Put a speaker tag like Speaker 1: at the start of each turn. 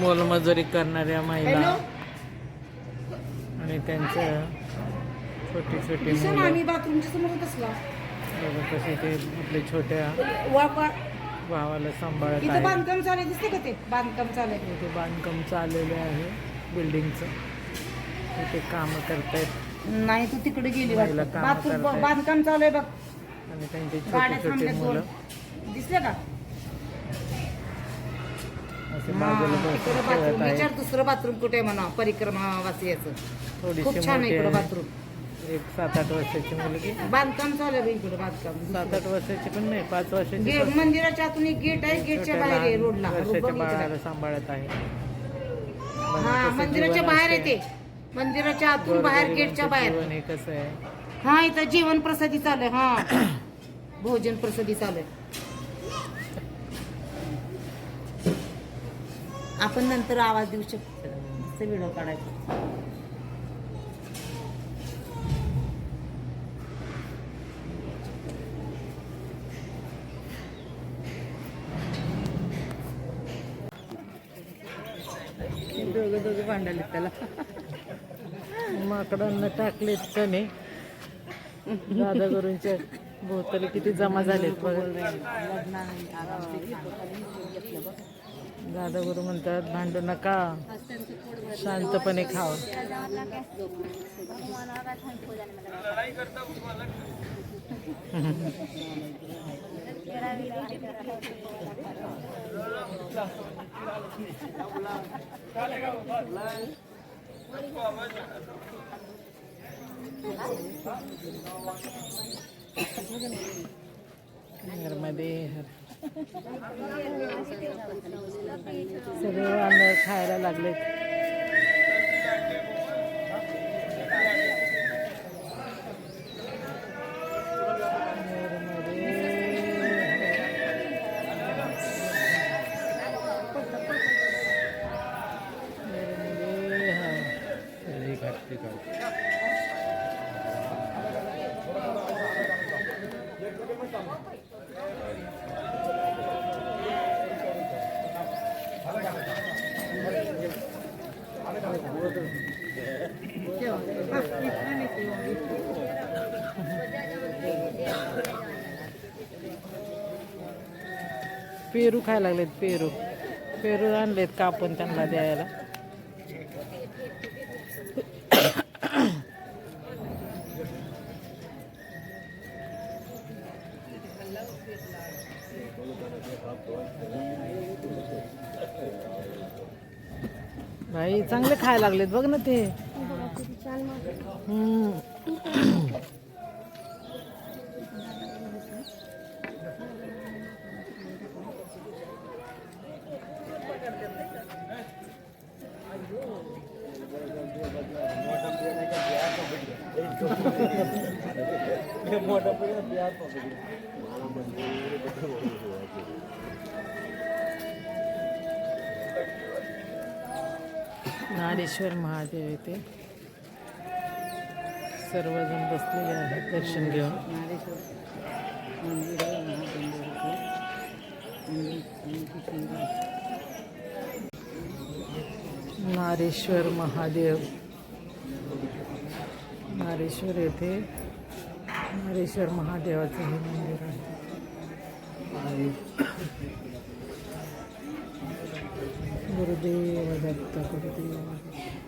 Speaker 1: मोलमजुरी करणाऱ्या महिला आणि त्यांचं छोटी छोटी कसे ते आपल्या छोट्या भावाला सांभाळत
Speaker 2: इथं
Speaker 1: आहे
Speaker 2: बांधकाम चालू दिसते का ते? बांधकाम चालू आहे.
Speaker 1: इथे बांधकाम चाललेलं आहे बिल्डिंगचं. इथे कामं करतायत.
Speaker 2: नाही तू तिकडे गेली. बांधकाम चालू आहे बघ.
Speaker 1: आणि त्यांची छोटी छोटी मुलं.
Speaker 2: दिसले का?
Speaker 1: असे
Speaker 2: हा,
Speaker 1: बाजूला खेळत
Speaker 2: बाथरूम.
Speaker 1: आहे.
Speaker 2: विचार दुसरं बाथरूम कुठे आहे म्हणा परिक्रमा वासियाचं.
Speaker 1: थोडीशी
Speaker 2: खूप छान आहे
Speaker 1: मोठी
Speaker 2: इकडे
Speaker 1: आहे
Speaker 2: बाथरूम.
Speaker 1: एक सात आठ वर्षाची मुलगी.
Speaker 2: बांधकाम चालू आहे इकडे बांधकाम.
Speaker 1: सात आठ वर्षाची पण नाही पाच वर्षाची पण.
Speaker 2: मंदिराच्या आतून एक गेट आहे गेटच्या
Speaker 1: छोट्या
Speaker 2: बाहेर आहे
Speaker 1: लहान
Speaker 2: रोडला.
Speaker 1: वर्षाच्या
Speaker 2: बघ इकडे.
Speaker 1: बाळाला सांभाळत आहे.
Speaker 2: हा
Speaker 1: कसं
Speaker 2: मंदिराच्या
Speaker 1: जीवन
Speaker 2: बाहेर
Speaker 1: असते.
Speaker 2: येते मंदिराच्या आतून बाहेर
Speaker 1: गोरगरिबांचं
Speaker 2: गेटच्या बाहेर.
Speaker 1: जीवन हे कसं आहे?
Speaker 2: हा इथं जेवण प्रसादी चालू आहे. हा. भोजन प्रसादी चालू आहे. आपण नंतर आवाज देऊ शकतो. व्हिडिओ काढायचा. दोघं दोघं भांडाले त्याला.
Speaker 1: माकडांना टाकलेत कणे दादा गुरूंच्या बोतल किती जमा झालेत दादा गुरु म्हणतात भांडू नका. शांतपणे खाव. घरमध्ये सगळे वांदळ खायला लागलेत. पेरू खायला लागलेत पेरू पेरू आणलेत कापून त्यांना द्यायला भाई चांगले खायला लागलेत बघ ना ते हम्म. नारेश्वर महादेव येथे सर्वजण बसलेले आहेत दर्शन घेऊन. नारेश्वर महादेव. नारेश्वर येथे नारेश्वर महादेवाचं हे मंदिर आहे. गुरुदेव दत्त गुरुदेव